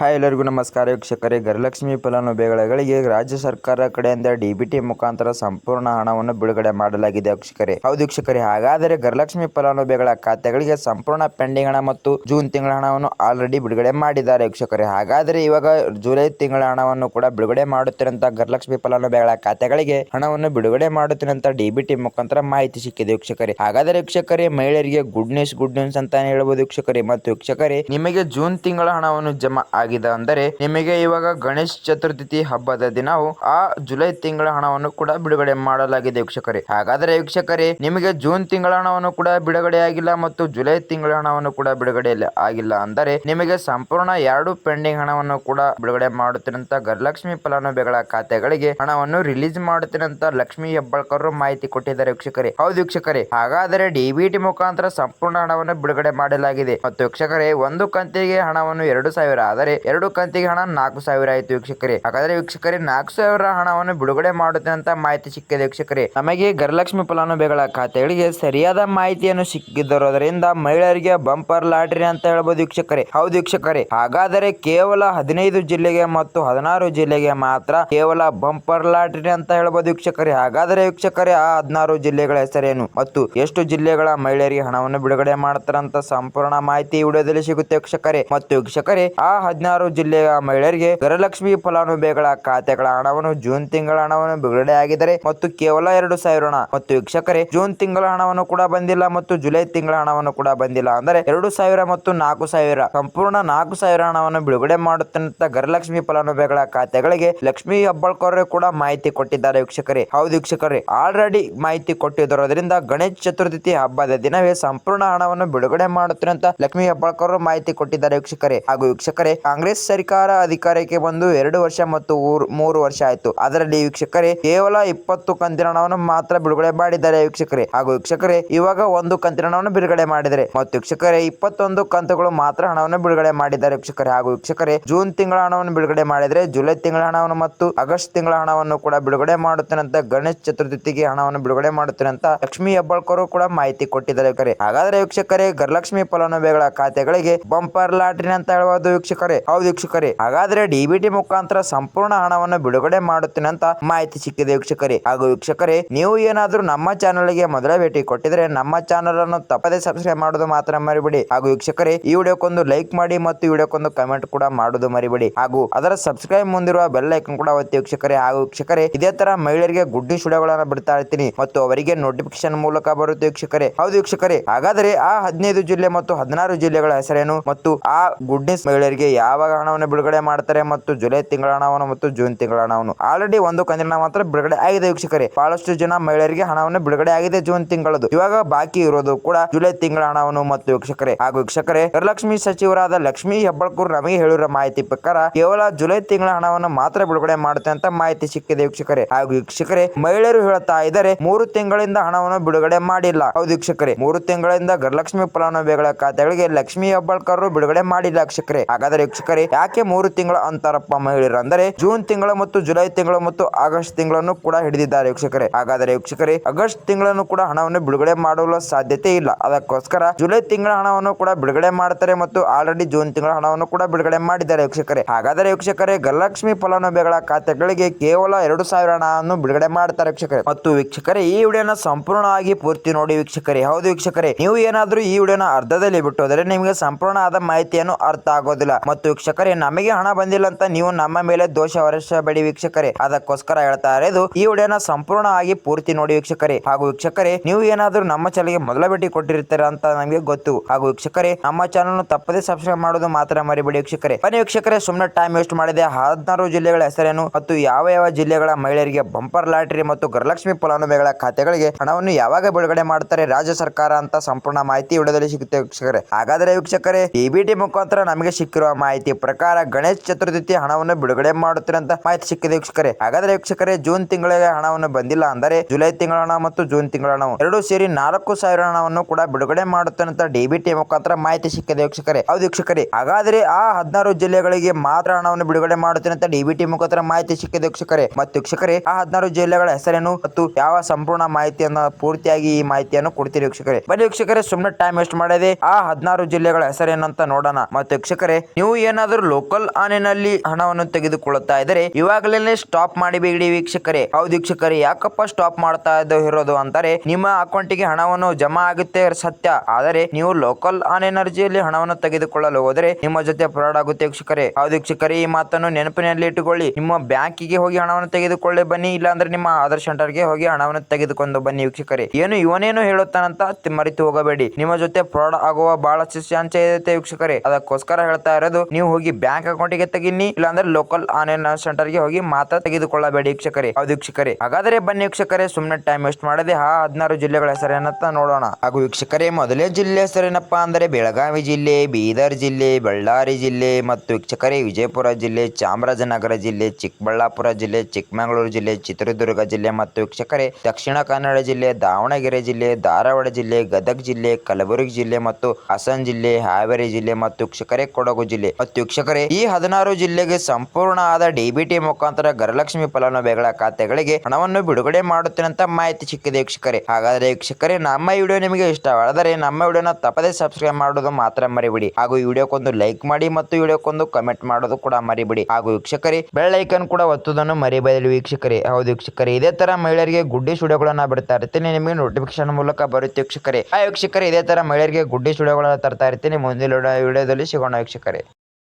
Hi ಎಲ್ಲರಿಗೂ ನಮಸ್ಕಾರ. ವೀಕ್ಷಕರೇ ಗೃಹಲಕ್ಷ್ಮಿ ಫಲಾನುಭವಿಗಳಿಗೆ ರಾಜ್ಯ ಸರ್ಕಾರ ಕಡೆಯಿಂದ ಡಿಬಿಟಿ ಮುಖಾಂತರ ಸಂಪೂರ್ಣ ಹಣವನ್ನು ಬಿಡುಗಡೆ ಮಾಡಲಾಗಿದೆ ವೀಕ್ಷಕರೇ. ಹೌದು ವೀಕ್ಷಕರೇ, ಹಾಗಾದರೆ ಗೃಹಲಕ್ಷ್ಮಿ ಫಲಾನುಭವಿಗಳ ಖಾತೆಗಳಿಗೆ ಸಂಪೂರ್ಣ ಪೆಂಡಿಂಗ್ ಹಣ ಮತ್ತು ಜೂನ್ ತಿಂಗಳ ಹಣವನ್ನು ಆಲ್ರೆಡಿ ಬಿಡುಗಡೆ ಮಾಡಿದ್ದಾರೆ ವೀಕ್ಷಕರೇ. ಹಾಗಾದರೆ ಇವಾಗ ಜುಲೈ ತಿಂಗಳ ಹಣವನ್ನು ಕೂಡ ಬಿಡುಗಡೆ ಮಾಡುತ್ತಿರುವಂತಹ ಗೃಹಲಕ್ಷ್ಮಿ ಫಲಾನುಭವಿಗಳ ಖಾತೆಗಳಿಗೆ ಹಣವನ್ನು ಬಿಡುಗಡೆ ಮಾಡುತ್ತಿರುವಂತಹ ಡಿಬಿಟಿ ಮುಖಾಂತರ ಮಾಹಿತಿ ಸಿಕ್ಕಿದೆ ವೀಕ್ಷಕರೇ. ಹಾಗಾದರೆ ವೀಕ್ಷಕರೇ, ಮಹಿಳೆಯರಿಗೆ ಗುಡ್ ನ್ಯೂಸ್ ಗುಡ್ ನ್ಯೂಸ್ ಅಂತಾನೆ ಹೇಳಬಹುದು ವೀಕ್ಷಕರೇ. ಮತ್ತು ವೀಕ್ಷಕರೇ, ನಿಮಗೆ ಜೂನ್ ತಿಂಗಳ ಹಣವನ್ನು ಜಮಾ ಆಗಿದೆ ಅಂದರೆ ನಿಮಗೆ ಇವಾಗ ಗಣೇಶ ಚತುರ್ಥಿ ಹಬ್ಬದ ದಿನವು ಆ ಜುಲೈ ತಿಂಗಳ ಹಣವನ್ನು ಕೂಡ ಬಿಡುಗಡೆ ಮಾಡಲಾಗಿದೆ ವೀಕ್ಷಕರೇ. ಹಾಗಾದರೆ ವೀಕ್ಷಕರೇ, ನಿಮಗೆ ಜೂನ್ ತಿಂಗಳ ಹಣವನ್ನು ಕೂಡ ಬಿಡುಗಡೆ ಆಗಿಲ್ಲ ಮತ್ತು ಜುಲೈ ತಿಂಗಳ ಹಣವನ್ನು ಕೂಡ ಬಿಡುಗಡೆ ಆಗಿಲ್ಲ ಅಂದರೆ ನಿಮಗೆ ಸಂಪೂರ್ಣ ಎರಡು ಪೆಂಡಿಂಗ್ ಹಣವನ್ನು ಕೂಡ ಬಿಡುಗಡೆ ಮಾಡುತ್ತಿರಂತ ಗರಲಕ್ಷ್ಮಿ ಫಲಾನುಭವಿಗಳ ಖಾತೆಗಳಿಗೆ ಹಣವನ್ನು ರಿಲೀಸ್ ಮಾಡುತ್ತಿರಂತ ಲಕ್ಷ್ಮಿ ಹೆಬ್ಬಾಳ್ಕರ್ ಮಾಹಿತಿ ಕೊಟ್ಟಿದ್ದಾರೆ ವೀಕ್ಷಕರೇ. ಹೌದು ವೀಕ್ಷಕರೇ, ಹಾಗಾದರೆ ಡಿಬಿಟಿ ಮುಖಾಂತರ ಸಂಪೂರ್ಣ ಹಣವನ್ನು ಬಿಡುಗಡೆ ಮಾಡಲಾಗಿದೆ. ಮತ್ತು ವೀಕ್ಷಕರೇ, ಒಂದು ಕಂತಿಗೆ ಹಣವನ್ನು ಎರಡು ಸಾವಿರ ಆದರೆ ಎರಡು ಕಂತಿಗೆ ಹಣ, ನಾಲ್ಕು ಸಾವಿರ ಆಯಿತು ವೀಕ್ಷಕರೇ. ಹಾಗಾದ್ರೆ ವೀಕ್ಷಕರೇ, ನಾಲ್ಕು ಸಾವಿರ ಹಣವನ್ನು ಬಿಡುಗಡೆ ಮಾಡುತ್ತೆ ಅಂತ ಮಾಹಿತಿ ಸಿಕ್ಕಿದೆ ವೀಕ್ಷಕರೇ. ನಮಗೆ ಗರಲಕ್ಷ್ಮಿ ಫಲಾನುಭವಿಗಳ ಖಾತೆಗಳಿಗೆ ಸರಿಯಾದ ಮಾಹಿತಿಯನ್ನು ಸಿಕ್ಕಿದರೋದರಿಂದ ಮಹಿಳೆಯರಿಗೆ ಬಂಪರ್ ಲಾಟರಿ ಅಂತ ಹೇಳಬಹುದು ವೀಕ್ಷಕರೇ. ಹೌದು ವೀಕ್ಷಕರೇ. ಹಾಗಾದರೆ ಕೇವಲ ಹದಿನೈದು ಜಿಲ್ಲೆಗೆ ಮತ್ತು ಹದಿನಾರು ಜಿಲ್ಲೆಗೆ ಮಾತ್ರ ಕೇವಲ ಬಂಪರ್ ಲಾಟರಿ ಅಂತ ಹೇಳ್ಬೋದು ವೀಕ್ಷಕರೇ. ಹಾಗಾದರೆ ವೀಕ್ಷಕರೇ, ಆ ಹದಿನಾರು ಜಿಲ್ಲೆಗಳ ಹೆಸರೇನು ಮತ್ತು ಎಷ್ಟು ಜಿಲ್ಲೆಗಳ ಮಹಿಳೆಯರಿಗೆ ಹಣವನ್ನು ಬಿಡುಗಡೆ ಮಾಡ್ತಾರಂತ ಸಂಪೂರ್ಣ ಮಾಹಿತಿ ವಿಡಿಯೋದಲ್ಲಿ ಸಿಗುತ್ತೆ ವೀಕ್ಷಕರೇ. ಮತ್ತು ವೀಕ್ಷಕರೇ, ಆ ಹದಿನಾರು ಜಿಲ್ಲೆಯ ಮಹಿಳೆಯರಿಗೆ ಗೃಹಲಕ್ಷ್ಮಿ ಫಲಾನುಭವಿಗಳ ಖಾತೆಗಳ ಹಣವನ್ನು ಜೂನ್ ತಿಂಗಳ ಹಣವನ್ನು ಬಿಡುಗಡೆ ಆಗಿದ್ದಾರೆ ಮತ್ತು ಕೇವಲ ಎರಡು ಸಾವಿರ ಹಣ. ಮತ್ತು ವೀಕ್ಷಕರೇ, ಜೂನ್ ತಿಂಗಳ ಹಣವನ್ನು ಕೂಡ ಬಂದಿಲ್ಲ ಮತ್ತು ಜುಲೈ ತಿಂಗಳ ಹಣವನ್ನು ಕೂಡ ಬಂದಿಲ್ಲ. ಅಂದರೆ ಎರಡು ಸಾವಿರ ಮತ್ತು ನಾಲ್ಕು ಸಾವಿರ. ಸಂಪೂರ್ಣ ನಾಲ್ಕು ಸಾವಿರ ಹಣವನ್ನು ಬಿಡುಗಡೆ ಮಾಡುತ್ತಂತ ಗೃಹಲಕ್ಷ್ಮಿ ಫಲಾನುಭವಿಗಳ ಖಾತೆಗಳಿಗೆ ಲಕ್ಷ್ಮಿ ಹೆಬ್ಬಾಳ್ಕರ್ ಕೂಡ ಮಾಹಿತಿ ಕೊಟ್ಟಿದ್ದಾರೆ ವೀಕ್ಷಕರೇ. ಹೌದು ವೀಕ್ಷಕರೇ, ಆಲ್ರೆಡಿ ಮಾಹಿತಿ ಕೊಟ್ಟಿರೋದ್ರಿಂದ ಗಣೇಶ ಚತುರ್ಥಿ ಹಬ್ಬದ ದಿನವೇ ಸಂಪೂರ್ಣ ಹಣವನ್ನು ಬಿಡುಗಡೆ ಮಾಡುತ್ತಿರುವಂತ ಲಕ್ಷ್ಮಿ ಹಬ್ಬಳ್ಕರ್ ಮಾಹಿತಿ ಕೊಟ್ಟಿದ್ದಾರೆ ವೀಕ್ಷಕರೇ. ಹಾಗೂ ವೀಕ್ಷಕರೇ ಕಾಂಗ್ರೆಸ್ ಸರ್ಕಾರ ಅಧಿಕಾರಕ್ಕೆ ಬಂದು ಎರಡು ವರ್ಷ ಮತ್ತು ಮೂರು ವರ್ಷ ಆಯ್ತು. ಅದರಲ್ಲಿ ವೀಕ್ಷಕರೇ, ಕೇವಲ ಇಪ್ಪತ್ತು ಕಂತಿನ ಹಣವನ್ನು ಮಾತ್ರ ಬಿಡುಗಡೆ ಮಾಡಿದ್ದಾರೆ ವೀಕ್ಷಕರೇ. ಹಾಗೂ ವೀಕ್ಷಕರೇ, ಇವಾಗ ಒಂದು ಕಂತಿನ ಹಣವನ್ನು ಬಿಡುಗಡೆ ಮಾಡಿದರೆ ಮತ್ತು ವೀಕ್ಷಕರೇ, ಇಪ್ಪತ್ತೊಂದು ಕಂತುಗಳು ಮಾತ್ರ ಹಣವನ್ನು ಬಿಡುಗಡೆ ಮಾಡಿದ್ದಾರೆ ವೀಕ್ಷಕರೇ. ಹಾಗೂ ವೀಕ್ಷಕರೇ, ಜೂನ್ ತಿಂಗಳ ಹಣವನ್ನು ಬಿಡುಗಡೆ ಮಾಡಿದರೆ ಜುಲೈ ತಿಂಗಳ ಹಣವನ್ನು ಮತ್ತು ಆಗಸ್ಟ್ ತಿಂಗಳ ಹಣವನ್ನು ಕೂಡ ಬಿಡುಗಡೆ ಮಾಡುತ್ತೇನೆ ಗಣೇಶ ಚತುರ್ಥಿಗೆ ಹಣವನ್ನು ಬಿಡುಗಡೆ ಮಾಡುತ್ತೇನಂತ ಲಕ್ಷ್ಮಿ ಹೆಬ್ಬಾಳ್ಕರು ಕೂಡ ಮಾಹಿತಿ ಕೊಟ್ಟಿದ್ದಾರೆ ಹಾಗಾದ್ರೆ ವೀಕ್ಷಕರೇ, ಗರ್ಲಕ್ಷ್ಮಿ ಫಲಾನುಭವಿಗಳ ಖಾತೆಗಳಿಗೆ ಬಂಪರ್ ಲಾಟ್ರಿ ಅಂತ ಹೇಳಬಹುದು ವೀಕ್ಷಕರೇ. ಹೌದು ವೀಕ್ಷಕರೇ. ಹಾಗಾದ್ರೆ ಡಿಬಿಟಿ ಮುಖಾಂತರ ಸಂಪೂರ್ಣ ಹಣವನ್ನು ಬಿಡುಗಡೆ ಮಾಡುತ್ತೇನೆ ಅಂತ ಮಾಹಿತಿ ಸಿಕ್ಕಿದೆ ವೀಕ್ಷಕರೇ. ಹಾಗೂ ವೀಕ್ಷಕರೇ, ನೀವು ಏನಾದರೂ ನಮ್ಮ ಚಾನೆಲ್ಗೆ ಮೊದಲ ಭೇಟಿ ಕೊಟ್ಟಿದ್ರೆ ನಮ್ಮ ಚಾನೆಲ್ ಅನ್ನು ತಪ್ಪದೆ ಸಬ್ಸ್ಕ್ರೈಬ್ ಮಾಡೋದು ಮಾತ್ರ ಮರಿಬೇಡಿ. ಹಾಗೂ ವೀಕ್ಷಕರೇ, ಈ ವಿಡಿಯೋಕ್ಕೊಂದು ಲೈಕ್ ಮಾಡಿ ಮತ್ತು ವಿಡಿಯೋಕ್ಕೊಂದು ಕಮೆಂಟ್ ಕೂಡ ಮಾಡೋದು ಮರಿಬೇಡಿ. ಹಾಗೂ ಅದರ ಸಬ್ಸ್ಕ್ರೈಬ್ ಮುಂದಿರುವ ಬೆಲ್ ಐಕನ್ ಕೂಡ ಒತ್ತಿ ವೀಕ್ಷಕರೇ. ಹಾಗೂ ವೀಕ್ಷಕರೇ, ಇದೇ ತರ ಮಹಿಳೆಯರಿಗೆ ಗುಡ್ಡಿ ಸುಡಗಳನ್ನು ಬಿಡ್ತಾ ಇರ್ತೀನಿ ಮತ್ತು ಅವರಿಗೆ ನೋಟಿಫಿಕೇಶನ್ ಮೂಲಕ ಬರುತ್ತೆ ವೀಕ್ಷಕರೇ. ಹೌದು ವೀಕ್ಷಕರೇ, ಹಾಗಾದರೆ ಆ ಹದಿನೈದು ಜಿಲ್ಲೆ ಮತ್ತು ಹದಿನಾರು ಜಿಲ್ಲೆಗಳ ಹೆಸರೇನು? ಮತ್ತು ಆ ಗುಡ್ ಮಹಿಳೆಯರಿಗೆ ಮಹಿಳೆಯರಿಗೆ ಯಾವಾಗ ಹಣವನ್ನು ಬಿಡುಗಡೆ ಮಾಡ್ತಾರೆ ಮತ್ತು ಜುಲೈ ತಿಂಗಳ ಹಣವನ್ನು ಮತ್ತು ಜೂನ್ ತಿಂಗಳ ಹಣವನ್ನು. ಆಲ್ರೆಡಿ ಒಂದು ಕಂದಿನ ಮಾತ್ರ ಬಿಡುಗಡೆ ಆಗಿದೆ ವೀಕ್ಷಕರೇ. ಬಹಳಷ್ಟು ಜನ ಮಹಿಳೆಯರಿಗೆ ಹಣವನ್ನು ಬಿಡುಗಡೆ ಆಗಿದೆ ಜೂನ್ ತಿಂಗಳದು. ಇವಾಗ ಬಾಕಿ ಇರೋದು ಕೂಡ ಜುಲೈ ತಿಂಗಳ ಹಣವನ್ನು ಮತ್ತು ವೀಕ್ಷಕರೇ. ಹಾಗೂ ವೀಕ್ಷಕರೇ ಗೃಹಲಕ್ಷ್ಮಿ ಸಚಿವರಾದ ಲಕ್ಷ್ಮಿ ಹೆಬ್ಬಾಳ್ಕರ್ ನಮಗೆ ಹೇಳಿರುವ ಮಾಹಿತಿ ಪ್ರಕಾರ ಕೇವಲ ಜುಲೈ ತಿಂಗಳ ಹಣವನ್ನು ಮಾತ್ರ ಬಿಡುಗಡೆ ಮಾಡುತ್ತೆ ಅಂತ ಮಾಹಿತಿ ಸಿಕ್ಕಿದೆ ವೀಕ್ಷಕರೇ. ಹಾಗೂ ವೀಕ್ಷಕರೇ, ಮಹಿಳೆಯರು ಹೇಳ್ತಾ ಇದ್ದಾರೆ, ಮೂರು ತಿಂಗಳಿಂದ ಹಣವನ್ನು ಬಿಡುಗಡೆ ಮಾಡಿಲ್ಲ. ಹೌದು ವೀಕ್ಷಕರೇ, ಮೂರು ತಿಂಗಳಿಂದ ಗೃಹಲಕ್ಷ್ಮಿ ಫಲಾನುಭವಿಗಳ ಖಾತೆಗಳಿಗೆ ಲಕ್ಷ್ಮಿ ಹೆಬ್ಬಾಳ್ಕರ್ ಬಿಡುಗಡೆ ಮಾಡಿಲ್ಲ ವೀಕ್ಷಕರೇ. ಹಾಗಾದರೆ ಯಾಕೆ ಮೂರು ತಿಂಗಳ ಅಂತಾರಪ್ಪ ಮಹಿಳೆಯರು ಅಂದರೆ, ಜೂನ್ ತಿಂಗಳು ಮತ್ತು ಜುಲೈ ತಿಂಗಳು ಮತ್ತು ಆಗಸ್ಟ್ ತಿಂಗಳನ್ನು ಕೂಡ ಹಿಡಿದಿದ್ದಾರೆ ವೀಕ್ಷಕರೇ. ಹಾಗಾದರೆ ವೀಕ್ಷಕರೇ, ಆಗಸ್ಟ್ ತಿಂಗಳನ್ನು ಕೂಡ ಹಣವನ್ನು ಬಿಡುಗಡೆ ಮಾಡಲು ಸಾಧ್ಯತೆ ಇಲ್ಲ. ಅದಕ್ಕೋಸ್ಕರ ಜುಲೈ ತಿಂಗಳ ಹಣವನ್ನು ಕೂಡ ಬಿಡುಗಡೆ ಮಾಡ್ತಾರೆ ಮತ್ತು ಆಲ್ರೆಡಿ ಜೂನ್ ತಿಂಗಳ ಹಣವನ್ನು ಕೂಡ ಬಿಡುಗಡೆ ಮಾಡಿದ್ದಾರೆ ವೀಕ್ಷಕರೇ. ಹಾಗಾದರೆ ವೀಕ್ಷಕರೇ ಗಲಕ್ಷ್ಮಿ ಫಲಾನುಭವಿಗಳ ಖಾತೆಗಳಿಗೆ ಕೇವಲ ಎರಡು ಸಾವಿರ ಹಣವನ್ನು ಬಿಡುಗಡೆ ಮಾಡ್ತಾರೆ ವೀಕ್ಷಕರೇ. ಮತ್ತು ವೀಕ್ಷಕರೇ, ಈ ವಿಡಿಯೋನ ಸಂಪೂರ್ಣವಾಗಿ ಪೂರ್ತಿ ನೋಡಿ ವೀಕ್ಷಕರೇ. ಹೌದು ವೀಕ್ಷಕರೇ, ನೀವು ಏನಾದರೂ ಈ ವಿಡಿಯೋನ ಅರ್ಧದಲ್ಲಿ ಬಿಟ್ಟು ಹೋದರೆ ನಿಮಗೆ ಸಂಪೂರ್ಣ ಆದ ಮಾಹಿತಿಯನ್ನು ಅರ್ಥ ಆಗೋದಿಲ್ಲ. ಮತ್ತು ವೀಕ್ಷಕರೇ, ನಮಗೆ ಹಣ ಬಂದಿಲ್ಲ ಅಂತ ನೀವು ನಮ್ಮ ಮೇಲೆ ದೋಷ ಹೊರಿಸಬೇಡಿ ವೀಕ್ಷಕರೇ. ಅದಕ್ಕೋಸ್ಕರ ಹೇಳ್ತಾ ಇರೋದು, ಈ ವಿಡಿಯೋನ ಸಂಪೂರ್ಣವಾಗಿ ಪೂರ್ತಿ ನೋಡಿ ವೀಕ್ಷಕರೇ. ಹಾಗೂ ವೀಕ್ಷಕರೇ, ನೀವು ಏನಾದರೂ ನಮ್ಮ ಚಾನಲ್ಗೆ ಮೊದಲ ಭೇಟಿ ಕೊಟ್ಟಿರ್ತೀರ ಅಂತ ನಮಗೆ ಗೊತ್ತು. ಹಾಗೂ ವೀಕ್ಷಕರೇ, ನಮ್ಮ ಚಾನಲ್ ತಪ್ಪದೇ ಸಬ್ಸ್ಕ್ರೈಬ್ ಮಾಡೋದು ಮಾತ್ರ ಮರಿಬೇಡಿ ವೀಕ್ಷಕರೇ. ಬನ್ನಿ ವೀಕ್ಷಕರೇ ಸುಮ್ಮನೆ ಟೈಮ್ ವೇಸ್ಟ್ ಮಾಡಿದೆ. ಹದಿನಾರು ಜಿಲ್ಲೆಗಳ ಹೆಸರೇನು ಮತ್ತು ಯಾವ ಯಾವ ಜಿಲ್ಲೆಗಳ ಮಹಿಳೆಯರಿಗೆ ಬಂಪರ್ ಲಾಟರಿ ಮತ್ತು ಗೃಹಲಕ್ಷ್ಮಿ ಫಲಾನುಭವಿಗಳ ಖಾತೆಗಳಿಗೆ ಹಣವನ್ನು ಯಾವಾಗ ಬಿಡುಗಡೆ ಮಾಡ್ತಾರೆ ರಾಜ್ಯ ಸರ್ಕಾರ ಅಂತ ಸಂಪೂರ್ಣ ಮಾಹಿತಿ ವಿಡಿಯೋದಲ್ಲಿ ಸಿಗುತ್ತೆ ವೀಕ್ಷಕರೇ. ಹಾಗಾದರೆ ವೀಕ್ಷಕರೇ ಡಿಬಿಟಿ ಮುಖಾಂತರ ನಮಗೆ ಸಿಕ್ಕಿರುವ ಮಾಹಿತಿ ಪ್ರಕಾರ ಗಣೇಶ ಚತುರ್ಥಿ ಹಣವನ್ನು ಬಿಡುಗಡೆ ಮಾಡುತ್ತಾರೆ ಅಂತ ಮಾಹಿತಿ ಸಿಕ್ಕಿದೆ ವೀಕ್ಷಕರೇ. ಹಾಗಾದ್ರೆ ವೀಕ್ಷಕರೇ, ಜೂನ್ ತಿಂಗಳಿಗೆ ಹಣವನ್ನು ಬಂದಿಲ್ಲ ಅಂದರೆ ಜುಲೈ ತಿಂಗಳ ಹಣ ಮತ್ತು ಜೂನ್ ತಿಂಗಳ ಹಣ ಎರಡು ಸೇರಿ ನಾಲ್ಕು ಸಾವಿರ ಹಣವನ್ನು ಕೂಡ ಬಿಡುಗಡೆ ಮಾಡುತ್ತಾರೆ ಅಂತ ಡಿಬಿಟಿ ಮುಖಾಂತರ ಮಾಹಿತಿ ಸಿಕ್ಕಿದೆ ವೀಕ್ಷಕರೇ. ಹೌದು ವೀಕ್ಷಕರೇ. ಹಾಗಾದ್ರೆ ಆ ಹದಿನಾರು ಜಿಲ್ಲೆಗಳಿಗೆ ಮಾತ್ರ ಹಣವನ್ನು ಬಿಡುಗಡೆ ಮಾಡುತ್ತೇನೆ ಅಂತ ಡಿಬಿಟಿ ಮುಖಾಂತರ ಮಾಹಿತಿ ಸಿಕ್ಕಿದೆ ವೀಕ್ಷಕರೇ. ಮತ್ತು ವೀಕ್ಷಕರೇ, ಆ ಹದಿನಾರು ಜಿಲ್ಲೆಗಳ ಹೆಸರೇನು ಮತ್ತು ಯಾವ ಸಂಪೂರ್ಣ ಮಾಹಿತಿಯನ್ನು ಪೂರ್ತಿಯಾಗಿ ಈ ಮಾಹಿತಿಯನ್ನು ಕೊಡ್ತೀರಿ ವೀಕ್ಷಕರೇ? ಬನ್ನಿ ವೀಕ್ಷಕರೇ ಸುಮ್ಮನೆ ಟೈಮ್ ವೇಸ್ಟ್ ಮಾಡದೆ ಆ ಹದಿನಾರು ಜಿಲ್ಲೆಗಳ ಹೆಸರೇನು ಅಂತ ನೋಡೋಣ. ಮತ್ತು ವೀಕ್ಷಕರೇ, ನೀವು ಏನಾದರೂ ಲೋಕಲ್ ಆನೆನಲ್ಲಿ ಹಣವನ್ನು ತೆಗೆದುಕೊಳ್ಳುತ್ತಾ ಇದ್ದರೆ, ಇವಾಗಲೇ ಸ್ಟಾಪ್ ಮಾಡಿಬಿಡಿ ವೀಕ್ಷಕರೇ. ಹೌದು ವೀಕ್ಷಕರೇ, ಯಾಕಪ್ಪ ಸ್ಟಾಪ್ ಮಾಡ್ತಾ ಇರೋದು ಅಂತಾರೆ ನಿಮ್ಮ ಅಕೌಂಟಿಗೆ ಹಣವನ್ನು ಜಮಾ ಆಗುತ್ತೆ ಸತ್ಯ. ಆದರೆ, ನೀವು ಲೋಕಲ್ ಆನ್ ಎನರ್ಜಿಯಲ್ಲಿ ಹಣವನ್ನು ತೆಗೆದುಕೊಳ್ಳಲು ಹೋದರೆ, ನಿಮ್ಮ ಜೊತೆ ಫ್ರಾಡ್ ಆಗುತ್ತೆ ವೀಕ್ಷಕರೇ. ಹೌದು ವೀಕ್ಷಕರೇ, ಈ ಮಾತನ್ನು ನೆನಪಿನಲ್ಲಿ ಇಟ್ಟುಕೊಳ್ಳಿ. ನಿಮ್ಮ ಬ್ಯಾಂಕಿಗೆ ಹೋಗಿ ಹಣವನ್ನು ತೆಗೆದುಕೊಳ್ಳಿ ಬನ್ನಿ, ಇಲ್ಲಾಂದ್ರೆ ನಿಮ್ಮ ಆಧಾರ್ ಸೆಂಟರ್ಗೆ ಹೋಗಿ ಹಣವನ್ನು ತೆಗೆದುಕೊಂಡು ಬನ್ನಿ ವೀಕ್ಷಕರೇ. ಏನು ಇವನೇನು ಹೇಳುತ್ತಾನಂತ ಮರಿತು ಮರೆತು ಹೋಗಬೇಡಿ. ನಿಮ್ಮ ಜೊತೆ ಫ್ರಾಡ್ ಆಗುವ ಬಹಳ ಚಾನ್ಸ್ ಇರುತ್ತೆ ವೀಕ್ಷಕರೇ. ಅದಕ್ಕೋಸ್ಕರ ಹೇಳ್ತಾ ಇರೋದು ನೀವು ಹೋಗಿ ಬ್ಯಾಂಕ್ ಅಕೌಂಟಿಗೆ ತೆಗಿನಿ ಇಲ್ಲಾಂದ್ರೆ ಲೋಕಲ್ ಆನ್ಲೈನ್ ಸೆಂಟರ್ಗೆ ಹೋಗಿ ಮಾತ್ರ ತೆಗೆದುಕೊಳ್ಳಬೇಡಿ ವೀಕ್ಷಕರೇ. ಹೌದು ವೀಕ್ಷಕರೇ. ಹಾಗಾದ್ರೆ ಬನ್ನಿ ವೀಕ್ಷಕರೇ ಸುಮ್ಮನೆ ಟೈಮ್ ವೇಸ್ಟ್ ಮಾಡದೆ. ಆ ಹದಿನಾರು ಜಿಲ್ಲೆಗಳ ಹೆಸರೇನಂತ ನೋಡೋಣ. ಹಾಗೂ ವೀಕ್ಷಕರೇ, ಮೊದಲೇ ಜಿಲ್ಲೆ ಹೆಸರೇನಪ್ಪಾ ಅಂದರೆ ಬೆಳಗಾವಿ ಜಿಲ್ಲೆ, ಬೀದರ್ ಜಿಲ್ಲೆ, ಬಳ್ಳಾರಿ ಜಿಲ್ಲೆ ಮತ್ತು ವೀಕ್ಷಕರೇ ವಿಜಯಪುರ ಜಿಲ್ಲೆ, ಚಾಮರಾಜನಗರ ಜಿಲ್ಲೆ, ಚಿಕ್ಕಬಳ್ಳಾಪುರ ಜಿಲ್ಲೆ, ಚಿಕ್ಕಮಗಳೂರು ಜಿಲ್ಲೆ, ಚಿತ್ರದುರ್ಗ ಜಿಲ್ಲೆ ಮತ್ತು ವೀಕ್ಷಕರೇ ದಕ್ಷಿಣ ಕನ್ನಡ ಜಿಲ್ಲೆ, ದಾವಣಗೆರೆ ಜಿಲ್ಲೆ, ಧಾರವಾಡ ಜಿಲ್ಲೆ, ಗದಗ ಜಿಲ್ಲೆ, ಕಲಬುರಗಿ ಜಿಲ್ಲೆ ಮತ್ತು ಹಾಸನ ಜಿಲ್ಲೆ, ಹಾವೇರಿ ಜಿಲ್ಲೆ ಮತ್ತು ವೀಕ್ಷಕರೇ ಕೊಡಗು ಜಿಲ್ಲೆ. ಮತ್ತು ವೀಕ್ಷಕರೇ, ಈ ಹದಿನಾರು ಜಿಲ್ಲೆಗೆ ಸಂಪೂರ್ಣ ಆದ ಡಿಬಿಟಿ ಮುಖಾಂತರ ಗರಲಕ್ಷ್ಮಿ ಫಲಾನುಭವಿಗಳ ಖಾತೆಗಳಿಗೆ ಹಣವನ್ನು ಬಿಡುಗಡೆ ಮಾಡುತ್ತೇನೆ ಅಂತ ಮಾಹಿತಿ ಸಿಕ್ಕಿದೆ ವೀಕ್ಷಕರೇ. ಹಾಗಾದರೆ ವೀಕ್ಷಕರೇ, ನಮ್ಮ ವಿಡಿಯೋ ನಿಮಗೆ ಇಷ್ಟವಾದರೆ ನಮ್ಮ ವಿಡಿಯೋನ ತಪ್ಪದೇ ಸಬ್ಸ್ಕ್ರೈಬ್ ಮಾಡೋದು ಮಾತ್ರ ಮರಿಬಿಡಿ. ಹಾಗೂ ಈ ವಿಡಿಯೋಕ್ಕೊಂದು ಲೈಕ್ ಮಾಡಿ ಮತ್ತು ವಿಡಿಯೋಕ್ಕೊಂದು ಕಮೆಂಟ್ ಮಾಡೋದು ಕೂಡ ಮರಿಬಿಡಿ. ಹಾಗೂ ವೀಕ್ಷಕರೇ ಬೆಳ್ಳ ಐಕನ್ ಕೂಡ ಒತ್ತುವುದನ್ನು ಮರಿಬೇಡಿ ವೀಕ್ಷಕರೇ. ಹೌದು ವೀಕ್ಷಕರೇ, ಇದೇ ತರ ಮಹಿಳೆಯರಿಗೆ ಗುಡ್ಡಿ ಸ್ಟುಡಿಯೋಗಳನ್ನ ಬಿಡ್ತಾ ಇರ್ತೀನಿ. ನಿಮಗೆ ನೋಟಿಫಿಕೇಶನ್ ಮೂಲಕ ಬರುತ್ತೆ ವೀಕ್ಷಕರೇ. ಆ ವೀಕ್ಷಕರೇ, ಇದೇ ತರ ಮಹಿಳೆಯರಿಗೆ ಗುಡ್ಡಿ ಸ್ಟುಡಿಯೋಗಳನ್ನ ತರ್ತಾ ಇರ್ತೀನಿ. ಮುಂದಿನ ವಿಡಿಯೋದಲ್ಲಿ ಸಿಗೋಣ ವೀಕ್ಷಕರೇ.